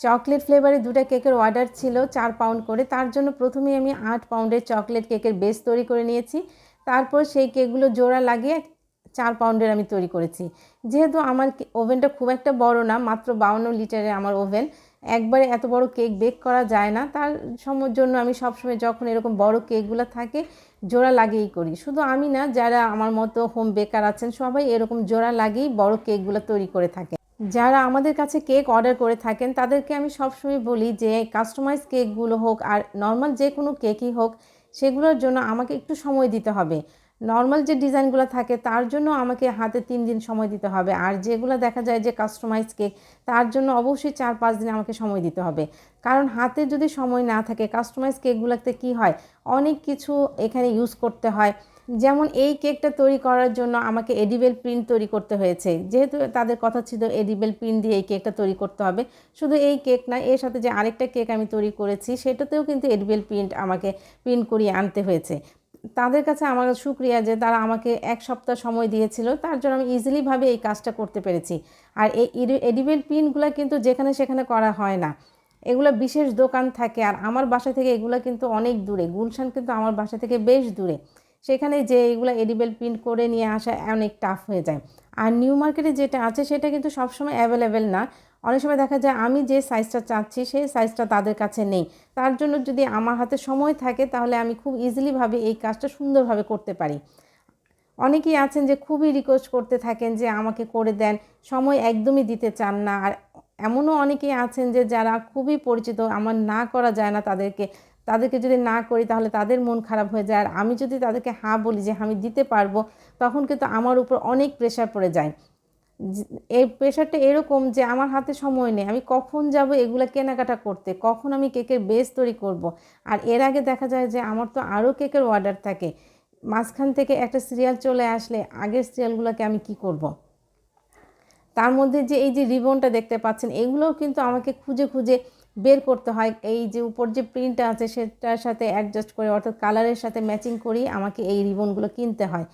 Chocolate ফ্লেভারে দুটো কেকের order ছিল, চার পাউন্ড করে। তার জন্য প্রথমেই আমি আট পাউন্ডের চকলেট কেকের বেস তৈরি করে নিয়েছি। তারপর সেই কেকগুলো জোড়া লাগিয়ে চার পাউন্ডের আমি তৈরি করেছি। যেহেতু আমার ওভেনটা খুব একটা বড় না, মাত্র বাউন্ন লিটারের আমার ওভেন, একবারে এত বড় কেক বেক করা যায় না। তার সময়ের জন্য আমি সবসময় যখন এরকম বড় কেকগুলো থাকে, জোড়া লাগিয়েই করি। শুধু আমি না, যারা আমার মতো হোম বেকার আছেন, সবাই এরকম জোড়া লাগিয়েই বড় কেকগুলো তৈরি করে থাকে। যারা আমাদের কাছে কেক অর্ডার করে থাকেন, তাদেরকে আমি সবসময় বলি যে কাস্টমাইজ কেকগুলো হোক আর নর্মাল যে কোনো কেকই হোক, সেগুলোর জন্য আমাকে একটু সময় দিতে হবে। নর্মাল যে ডিজাইনগুলো থাকে, তার জন্য আমাকে হাতে তিন দিন সময় দিতে হবে। আর যেগুলো দেখা যায় যে কাস্টমাইজ কেক, তার জন্য অবশ্যই চার পাঁচ দিন আমাকে সময় দিতে হবে। কারণ হাতে যদি সময় না থাকে কাস্টমাইজ কেকগুলোতে কি হয়? অনেক কিছু এখানে ইউজ করতে হয়। যেমন এই কেকটা তৈরি করার জন্য আমাকে এডিবেল প্রিন্ট তৈরি করতে হয়েছে। যেহেতু তাদের কথা ছিল এডিবেল প্রিন্ট দিয়ে এই কেকটা তৈরি করতে হবে। শুধু এই কেক না, এর সাথে যে আরেকটা কেক আমি তৈরি করেছি, সেটাতেও কিন্তু এডিবেল প্রিন্ট আমাকে প্রিন্ট করিয়ে আনতে হয়েছে। তাদের কাছে আমার সুক্রিয়া যে তারা আমাকে এক সপ্তাহ সময় দিয়েছিল, তার জন্য আমি ইজিলিভাবে এই কাজটা করতে পেরেছি। আর এই এডিবেল প্রিন্টগুলো কিন্তু যেখানে সেখানে করা হয় না। এগুলো বিশেষ দোকান থাকে, আর আমার বাসা থেকে এগুলো কিন্তু অনেক দূরে। গুলশান কিন্তু আমার বাসা থেকে বেশ দূরে। সেখানে যে এগুলো এডিবেল প্রিন্ট করে নিয়ে আসা অনেক টাফ হয়ে যায়। আর নিউ মার্কেটে যেটা আছে সেটা কিন্তু সবসময় অ্যাভেলেবেল না। অনেক সময় দেখা যায় আমি যে সাইজটা চাচ্ছি সেই সাইজটা তাদের কাছে নেই। তার জন্য যদি আমার হাতে সময় থাকে তাহলে আমি খুব ইজিলিভাবে এই কাজটা সুন্দরভাবে করতে পারি। অনেকেই আছেন যে খুবই রিকোয়েস্ট করতে থাকেন যে আমাকে করে দেন, সময় একদমই দিতে চান না। আর এমনও অনেকেই আছেন যে যারা খুবই পরিচিত, আমার না করা যায় না তাদেরকে। তাদেরকে যদি না করি তাহলে তাদের মন খারাপ হয়ে যায় আর আমি যদি তাদেরকে হ্যাঁ বলি যে আমি দিতে পারব, তখন কিন্তু আমার উপর অনেক প্রেশার পড়ে যায় এই প্রেশারটা এরকম যে আমার হাতে সময় নেই, আমি কখন যাব এগুলো কেনাকাটা করতে, কখন আমি কেকের বেস তৈরি করব। আর এর আগে দেখা যায় যে আমার তো আরও কেকের অর্ডার থাকে মাঝখান থেকে একটা সিরিয়াল চলে আসলে আগের সিরিয়ালগুলোকে আমি কি করব। তার মধ্যে যে এই যে রিবনটা দেখতে পাচ্ছেন, এগুলোও কিন্তু আমাকে খুঁজে খুঁজে বের করতে হয়। এই যে উপর যে প্রিন্টটা আছে, সেটার সাথে অ্যাডজাস্ট করে, অর্থাৎ কালারের সাথে ম্যাচিং করেই আমাকে এই রিবনগুলো কিনতে হয়।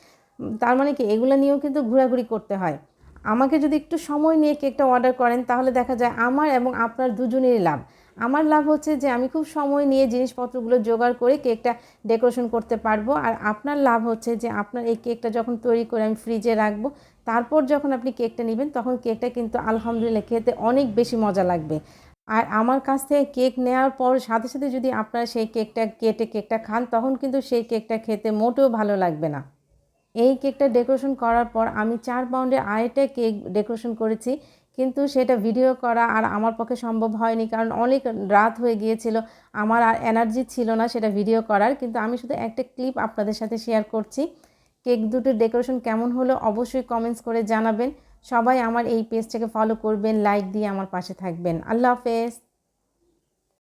তার মানে কি, এগুলো নিয়েও কিন্তু ঘোরাঘুরি করতে হয়। আমাকে যদি একটু সময় নিয়ে কেকটা অর্ডার করেন, তাহলে দেখা যায় আমার এবং আপনার দুজনেরই লাভ। আমার লাভ হচ্ছে যে আমি খুব সময় নিয়ে জিনিসপত্রগুলো জোগাড় করে কেকটা ডেকোরেশন করতে পারব। আর আপনার লাভ হচ্ছে যে আপনার এই কেকটা যখন তৈরি করে আমি ফ্রিজে রাখব তারপর যখন আপনি কেকটা নেবেন, তখন কেকটা কিন্তু আলহামদুলিল্লাহ খেতে অনেক বেশি মজা লাগবে। আর আমার কাছ থেকে কেক নেওয়ার পর, সাথে সাথে যদি আপনারা সেই কেকটা কেটে কেকটা খান, তখন কিন্তু সেই কেকটা খেতে মোটেও ভালো লাগবে না। এই কেকটা ডেকোরেশন করার পর আমি চার পাউন্ডের আরেকটা কেক ডেকোরেশন করেছি, কিন্তু সেটা ভিডিও করা আর আমার পক্ষে সম্ভব হয়নি, কারণ অনেক রাত হয়ে গিয়েছিল। আমার আর এনার্জি ছিল না সেটা ভিডিও করার, কিন্তু আমি শুধু একটা ক্লিপ আপনাদের সাথে শেয়ার করছি। কেক দুটির ডেকোরেশন কেমন হলো অবশ্যই কমেন্টস করে জানাবেন। সবাই আমার এই পেজটাকে ফলো করবেন লাইক দিয়ে আমার পাশে থাকবেন। আল্লাহ হাফেজ।